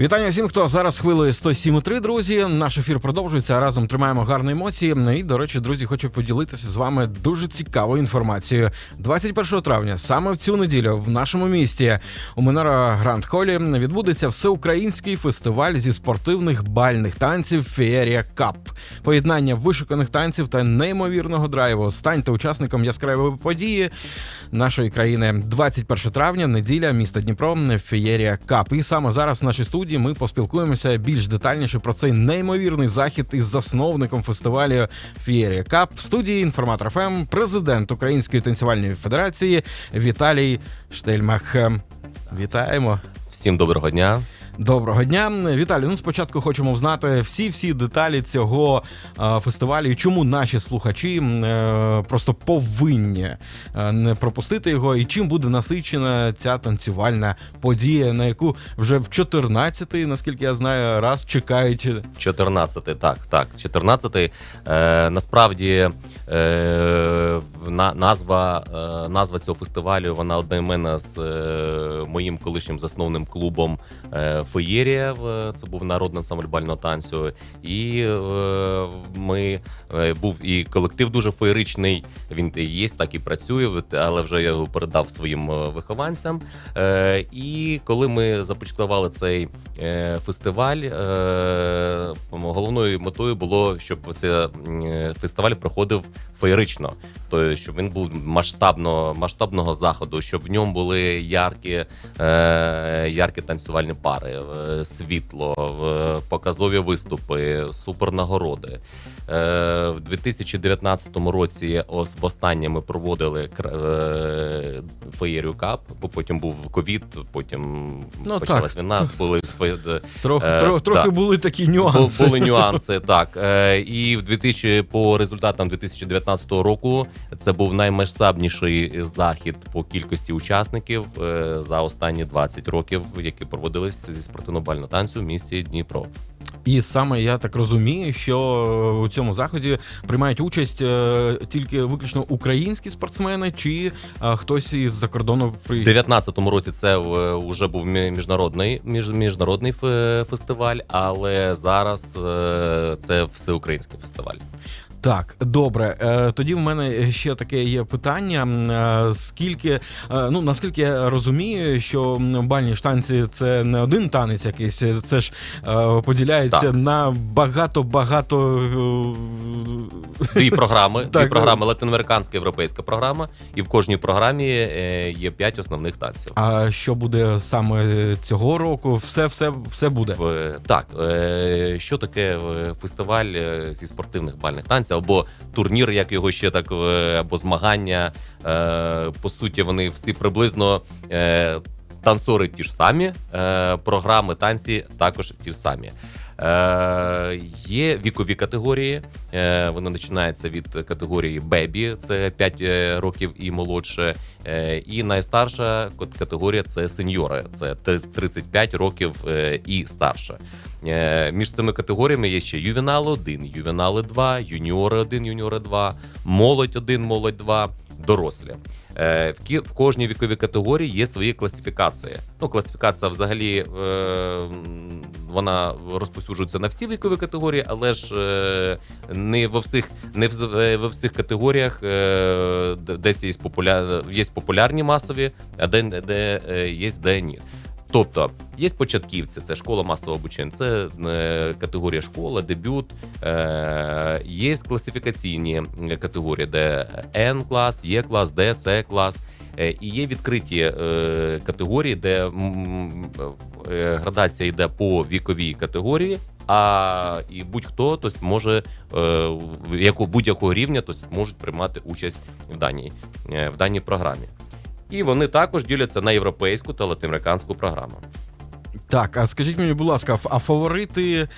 Вітання всім, хто зараз хвилою 107.3, друзі. Наш ефір продовжується. Разом тримаємо гарні емоції. І, до речі, друзі, хочу поділитися з вами дуже цікавою інформацією. 21 травня, саме в цю неділю, в нашому місті у Минора Гранд Холі відбудеться всеукраїнський фестиваль зі спортивних бальних танців Феєрія Кап. Поєднання вишуканих танців та неймовірного драйву. Станьте учасником яскравої події нашої країни. 21 травня, неділя, місто Дніпро, Феєрія Кап. І саме зараз в нашій студії ми поспілкуємося більш детальніше про цей неймовірний захід із засновником фестивалю Фієрія Кап. В студії інформатор ФМ, президент Української танцювальної федерації Віталій Штельмах. Вітаємо. Всім доброго дня. Доброго дня, Віталій. Ну спочатку хочемо взнати всі всі деталі цього е, фестивалю. Чому наші слухачі е, просто повинні е, не пропустити його, і чим буде насичена ця танцювальна подія, на яку вже в 14-й, наскільки я знаю, раз чекають. 14, так, так. 14. Е, насправді е, назва, е, назва цього фестивалю вона одноіменна з е, моїм колишнім засновним клубом е, Феєрія. Це був народний ансамбль танцю. І е, ми е, був і колектив дуже феєричний. Він і є, так і працює, але вже я його передав своїм е, вихованцям. Е, і коли ми започаткували цей е, фестиваль, е, головною метою було, щоб цей е, фестиваль проходив феєрично, тобто, щоб він був масштабно, масштабного заходу, щоб в ньому були яркі, е, яркі танцювальні пари, е, світло, е, показові виступи, супернагороди. Е, в 2019 році ос- востаннє ми проводили е, феєрію кап, бо потім був ковід, потім Ну, почалась так. війна, були фе- Трохи, Е, трохи, трохи так. були такі нюанси. Були нюанси, так. Е, І в 2000, по результатам 2019 року це був наймасштабніший захід по кількості учасників е, за останні 20 років, які проводились зі спортивно-бального танцю в місті Дніпро. І саме я так розумію, що у цьому заході приймають участь е, тільки виключно українські спортсмени, чи е, хтось із-за кордону В приїжджає? 2019 році це вже був мі- міжнародний між, міжнародний фестиваль, але зараз це всеукраїнський фестиваль. Так, добре. Е, Тоді в мене ще таке є питання. Е, Скільки, е, ну наскільки я розумію, що бальні штанці це не один танець якийсь, це ж поділяється Так. на багато-багато. е, Дві програми, Так, дві програми латиноамериканська європейська програма, і в кожній програмі є п'ять основних танців. А що буде саме цього року? Все, все, все буде. Так, що таке фестиваль зі спортивних бальних танців, або турнір, як його ще так, е, або змагання. Е, По суті, вони всі приблизно. е, Танцори ті ж самі, програми танці також ті ж самі. Е, є вікові категорії. Е, вони починаються від категорії бебі, це 5 е, років і молодше. І найстарша категорія це сеньори, це 35 років і старше. Між цими категоріями є ще ювенал 1, ювенали 2, юніори 1, юніори 2, молодь 1, молодь 2, дорослі. Е, В, кожній віковій категорії є свої класифікації. Ну, класифікація взагалі е, вона розповсюджується на всі вікові категорії, але ж е, не во всіх, не в, всіх категоріях десь є, популя... є популярні масові, а де, де є де ні. Тобто є початківці, це школа масового обучення, це е, категорія школа, дебют. Е, є класифікаційні е, категорії, де N клас, Є клас, Д, С клас. Е, І є відкриті е, категорії, де е, градація йде по віковій категорії, а і будь-хто тобто, може е, будь-якого рівня тобто, можуть приймати участь в даній, е, в даній програмі. І вони також діляться на європейську та латиноамериканську програму. Так, а скажіть мені, будь ласка, а фаворити. Е,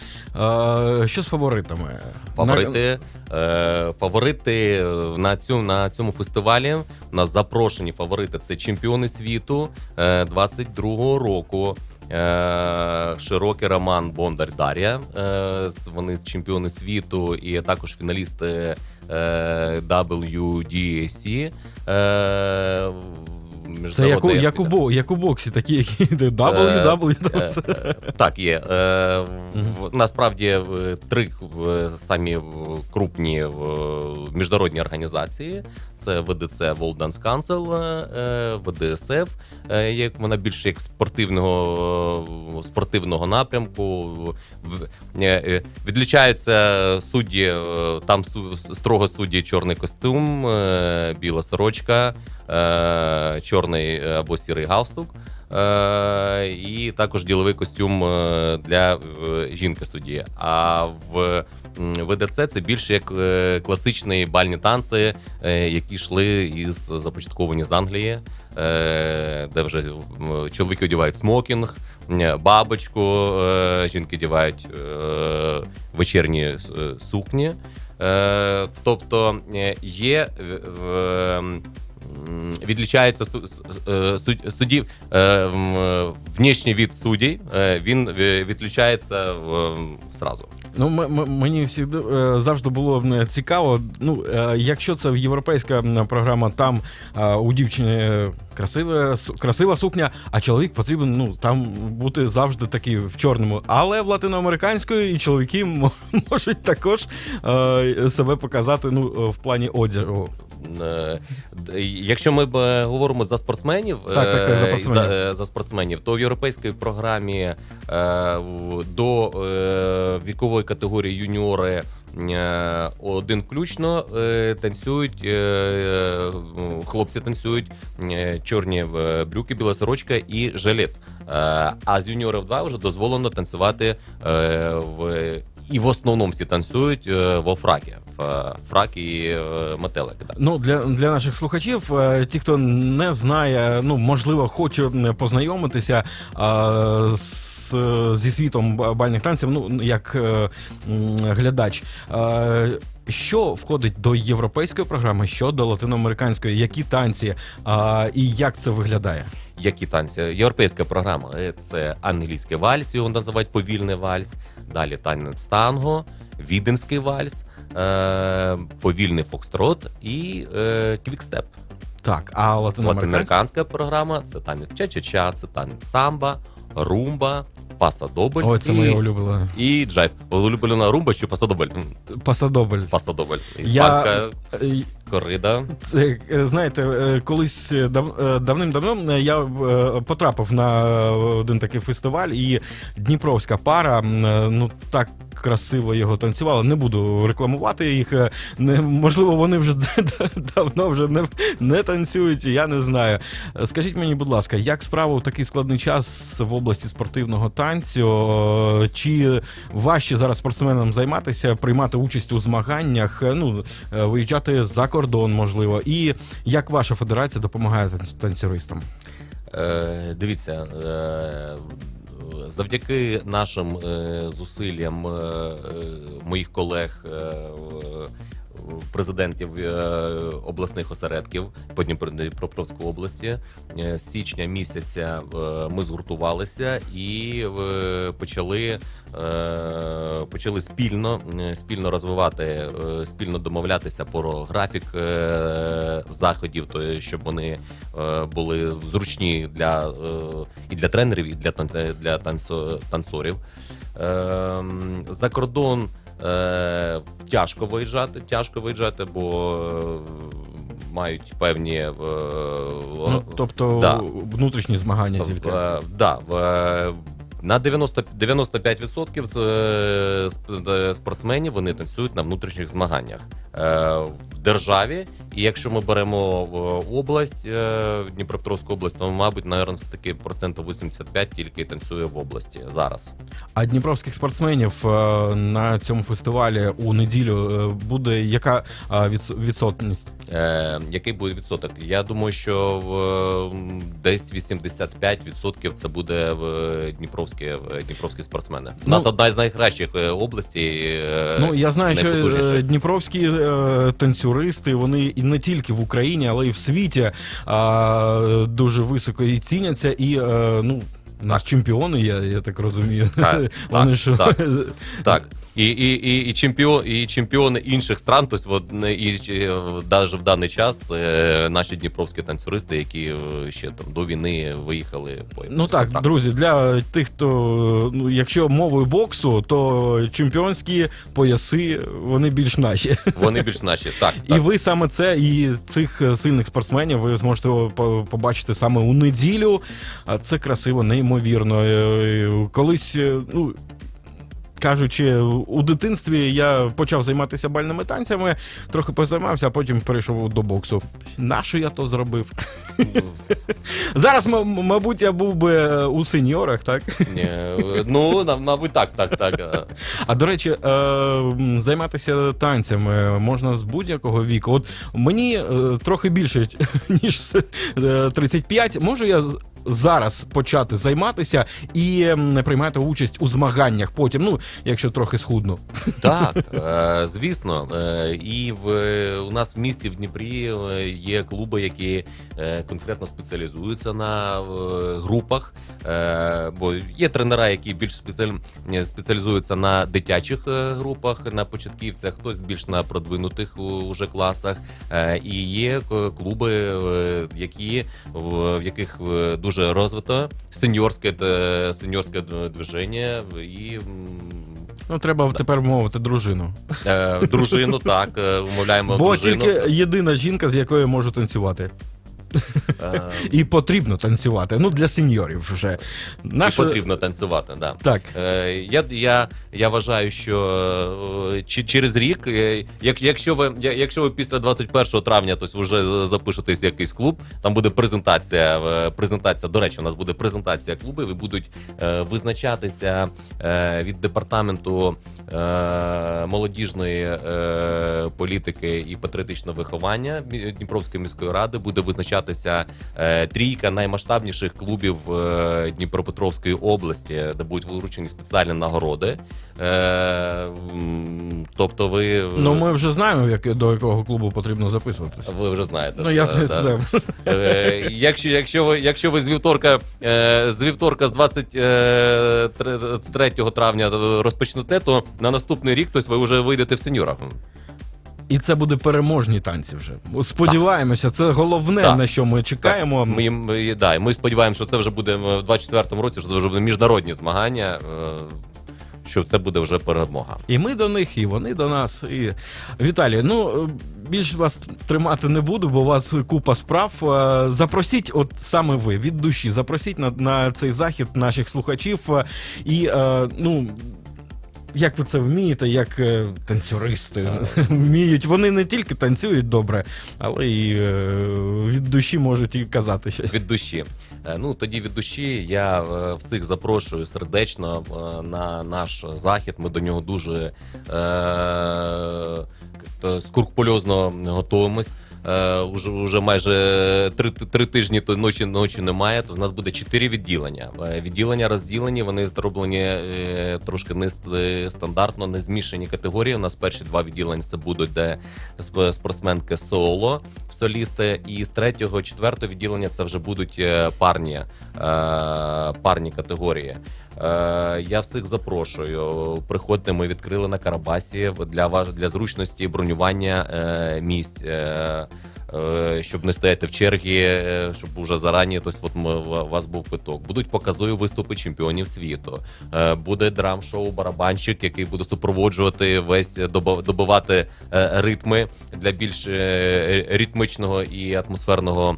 що з фаворитами? Фаворити, е, фаворити на цьому, на цьому фестивалі. У нас запрошені фаворити це чемпіони світу е, 22-го року. Е, Широкий Роман Бондар Дар'я. Е, вони чемпіони світу і також фіналісти е, WDC. Е, Це як у, як, у, бо- як у боксі, такі, які WW. Е, е, Так, є. Е, Насправді три самі крупні міжнародні організації: це ВДЦ World Dance Council, ВДСФ, як вона більше як спортивного спортивного напрямку. Відлічаються судді, там строго судді чорний костюм, біла сорочка, е, чорний або сірий галстук. Е, і також діловий костюм е, для е, жінки судді. А в ВДЦ це більше як е, класичні бальні танці, е, які йшли із започатковані з Англії, е, де вже чоловіки одягають смокінг, бабочку, е, жінки одягають е, вечірні е, сукні. Е, Тобто е, є е, Відлічається е, суддів е, м, е, внешній від суддів, е, він ві- відлічається е, зразу. Ну, мені всі е, завжди було цікаво. Ну, е, якщо це європейська програма, там е, у дівчини красива, красива сукня, а чоловік потрібен ну, там бути завжди такий в чорному. Але в латиноамериканської і чоловіки можуть також е, себе показати ну, в плані одягу. Е, Якщо ми б е, говоримо за спортсменів, Так, так, так, за е, спортсменів. за, е, за спортсменів, то в європейській програмі е, до е, вікової категорії юніори. Е, Один включно е, танцюють, е, хлопці танцюють чорні брюки, біла сорочка і жилет. А з юніорів 2 вже дозволено танцювати в і в основному всі танцюють во фракі. Е, фрак і е, метелик. Так. Ну, для, для наших слухачів, е, ті, хто не знає, ну можливо, хоче познайомитися а, з, зі світом бальних танців, ну як е, глядач. Е, що входить до європейської програми, що до латиноамериканської, які танці а, і як це виглядає? Які танці? Європейська програма е, це англійський вальс, його називають повільний вальс. Далі танець танго, віденський вальс, е, повільний фокстрот і е, квікстеп. Так, а латиноамериканська? Латиноамериканська програма це танець ча-ча-ча, це танець самба, румба, пасадобль Ой, це і, моє улюблене. і джайв. Улюблена румба чи пасадобль? Пасадобль. Пасадобль. Іспанська Е, корида. Це е, знаєте, е, колись дав, давним-давно я потрапив на один такий фестиваль, і Дніпровська пара ну так красиво його танцювала. Не буду рекламувати їх. Не, можливо, вони вже давно вже не, не танцюють. Я не знаю. Скажіть мені, будь ласка, як справа у такий складний час в області спортивного танцю? Е, Чи важче зараз спортсменам займатися, приймати участь у змаганнях? е, Ну е, виїжджати за кордон, можливо, і як ваша федерація допомагає танц- танцюристам? Е, дивіться, е, завдяки нашим е, зусиллям е, е, моїх колег. е, Президентів е, обласних осередків по Дніпропетровській області Е, з січня місяця е, ми згуртувалися і почали, почали спільно, спільно розвивати, спільно домовлятися про графік заходів, то щоб вони були зручні для і для тренерів, і для танцорів. Ем, За кордон е, тяжко виїжджати, тяжко виїжджати, бо е, мають певні е, Ну, тобто да. внутрішні змагання тільки. Е, да, в, на 90, 95% це, е, сп- е, спортсменів вони танцюють на внутрішніх змаганнях. Е, в державі. І якщо ми беремо в область, е, Дніпропетровську область, то, мабуть, наверное, все таки процентів 85 тільки танцює в області зараз. А дніпровських спортсменів е, на цьому фестивалі у неділю е, буде яка е, відсотність? Е, який буде відсоток? Я думаю, що в, десь 85% це буде в Дніпровські, в Дніпровські спортсмени. У Ну- нас одна із найкращих е, областей. е, Ну я знаю, що е, дніпровські е, танцюристи вони і не тільки в Україні, але й в світі е, дуже високо і ціняться, і е, ну. Наш чемпіони, я, я так розумію. Так, Вони так, так. Так, і, і, і, і, чемпіон, і чемпіони інших стран, тобто навіть в даний час е, наші дніпровські танцюристи, які е, ще там до війни виїхали по Ну так, контракту. друзі, для тих, хто ну, якщо мовою боксу, то чемпіонські пояси вони більш наші. Вони більш наші. Так, І так. ви саме це і цих е, сильних спортсменів ви зможете побачити саме у неділю. Це красиво, неймовірно. Е, Колись, е, ну. Кажучи, у дитинстві я почав займатися бальними танцями, трохи позаймався, а потім перейшов до боксу. Нащо я то зробив? Зараз, мабуть, я був би е, у сеньорах, так? Ні, е, ну, мабуть, так, так, так. е. А до речі, е, займатися танцями можна з будь-якого віку. От мені е, трохи більше, ніж е, 35. Можу я зараз почати займатися і приймати участь у змаганнях потім, ну, якщо трохи схудну. Так, е, звісно. Е, і в, у нас в місті в Дніпрі е, є клуби, які конкретно спеціалізуються на групах. Бо є тренера, які більш спеціалізуються на дитячих групах, на початківцях, хтось більш на продвинутих уже класах. І є клуби, які в, яких е, дуже розвито сеньорське е, сеньорське движення і. Ну, треба тепер мовити дружину. Е, дружину, так, е, умовляємо Бо дружину. тільки єдина жінка, з якою можу танцювати. Е, І потрібно танцювати. Ну, для сеньорів вже. і потрібно танцювати, да. Так. Е, Я, я, я вважаю, що е, чи- через рік, е, як, якщо, ви, я- якщо ви після 21 травня тобто вже запишетесь в якийсь клуб, там буде презентація. е, презентація, до речі, у нас буде презентація клубів і будуть е, визначатися е, від департаменту е, молодіжної е, політики і патріотичного виховання Дніпровської міської ради буде визначатися е, трійка наймасштабніших клубів е, Дніпропетровської області, де будуть виручені спеціальні нагороди. Е, тобто, ви, Ну, ми вже знаємо, як, до якого клубу потрібно записуватися. ви вже знаєте. Ну, я це да. Якщо, якщо, ви, якщо ви з вівторка, з вівторка з 23 травня розпочнете, то на наступний рік тобто, ви вже вийдете в сеньорах. І це буде переможні танці вже. Сподіваємося, це головне, Так. на що ми чекаємо. Ми, ми, да, і ми сподіваємося, що це вже буде в 24-му році, що це вже буде міжнародні змагання, е, що це буде вже перемога. І ми до них, і вони до нас. І... Віталій, ну більш вас тримати не буду, бо у вас купа справ. Е, Запросіть, от саме ви від душі, запросіть на, на цей захід наших слухачів. е, І е, ну. Як ви це вмієте, як е, танцюристи вміють. Вони не тільки танцюють добре, але і е, від душі можуть і казати щось. Від душі. Е, Ну тоді від душі я всіх запрошую сердечно на наш захід. Ми до нього дуже е, скрупульозно готуємось. Е, уже, уже майже три, три тижні то ночі ночі немає. То в нас буде чотири відділення. Е, Відділення розділені, вони зроблені е, трошки не ст- стандартно, не змішані категорії. У нас перші два відділення це будуть де спортсменки соло, солісти, і з третього, четвертого відділення це вже будуть парні, парні категорії. Е, Я всіх запрошую. Приходьте, ми відкрили на Карабасі для ваш для зручності бронювання е, місць. Е, Щоб не стояти в чергі, щоб уже зарані, тобто, от у вас був квиток. Будуть показові виступи чемпіонів світу. Буде драм-шоу барабанщик, який буде супроводжувати весь добивати ритми для більш ритмичного і атмосферного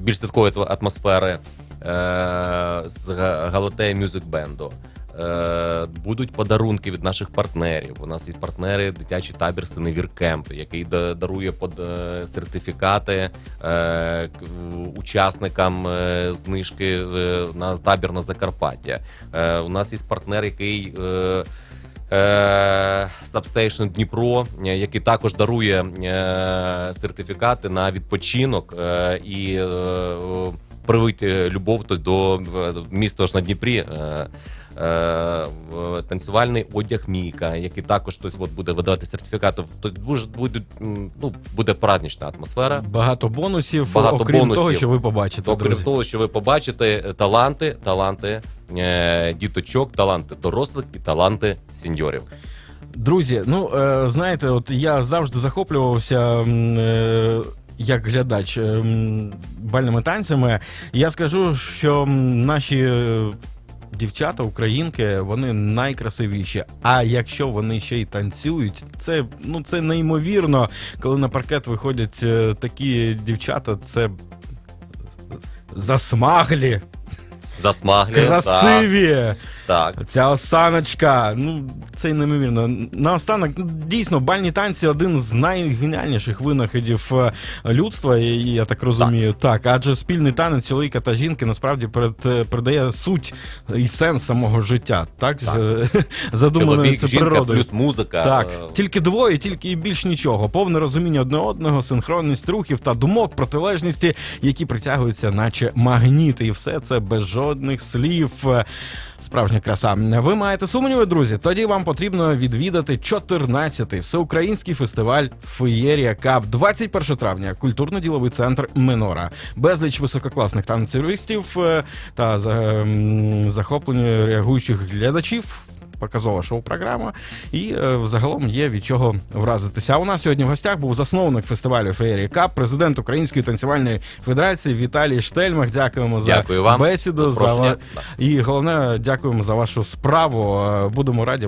більш святкової атмосфери з Га- Галатея Мюзик Бенду. Е, будуть подарунки від наших партнерів. У нас є партнери дитячий табір Синевір Кемп, який да- дарує е, сертифікати е, учасникам е, знижки е, на табір на Закарпаття. Е, у нас є партнер, який. Е, Е, Substation Дніпро, е, який також дарує е, сертифікати на відпочинок е, і привить е, любов то до міста ж на Дніпрі. Е, е, танцювальний одяг Міка, який також хтось от буде видавати сертифікати. То дуже буде, ну, буде празднична атмосфера. Багато бонусів, Багато окрім бонусів. того, що ви побачите. То крім друзі. того, що ви побачите е, таланти, таланти діточок, таланти дорослих і таланти сеньорів. Друзі, ну знаєте, от я завжди захоплювався. Як глядач е, бальними танцями, я скажу, що наші е, дівчата, українки, вони найкрасивіші. А якщо вони ще й танцюють, це ну це неймовірно, коли на паркет виходять е, такі дівчата, це засмаглі, Засмаглі. Так, красиві. Так. Ця осаночка, ну це неймовірно. Наостанок, ну, дійсно, бальні танці один з найгеніальніших винаходів е, людства, і я так розумію. Так, адже спільний танець чоловіка та жінки насправді перед, е, передає суть і сенс самого життя. Так, Так. Задумано Чоловік, це жінка, природою. плюс музика. Так, Е, тільки двоє, тільки і більш нічого. Повне розуміння одне одного, синхронність рухів та думок, протилежності, які притягуються, наче магніти, і все це без жодних слів. Е, Справжня краса. Ви маєте сумніви, друзі? Тоді вам потрібно відвідати 14-й всеукраїнський фестиваль Феєрія Кап 21 травня. Культурно-діловий центр Минора. Безліч висококласних танцюристів е, та за- захоплення реагуючих глядачів показова шоу-програма, і е, загалом є від чого вразитися. А у нас сьогодні в гостях був засновник фестивалю Феєрі Кап, президент Української танцювальної федерації Віталій Штельмах. Дякуємо за Дякую вам бесіду. За... запрошення. Да. І головне, дякуємо за вашу справу. Е, Будемо раді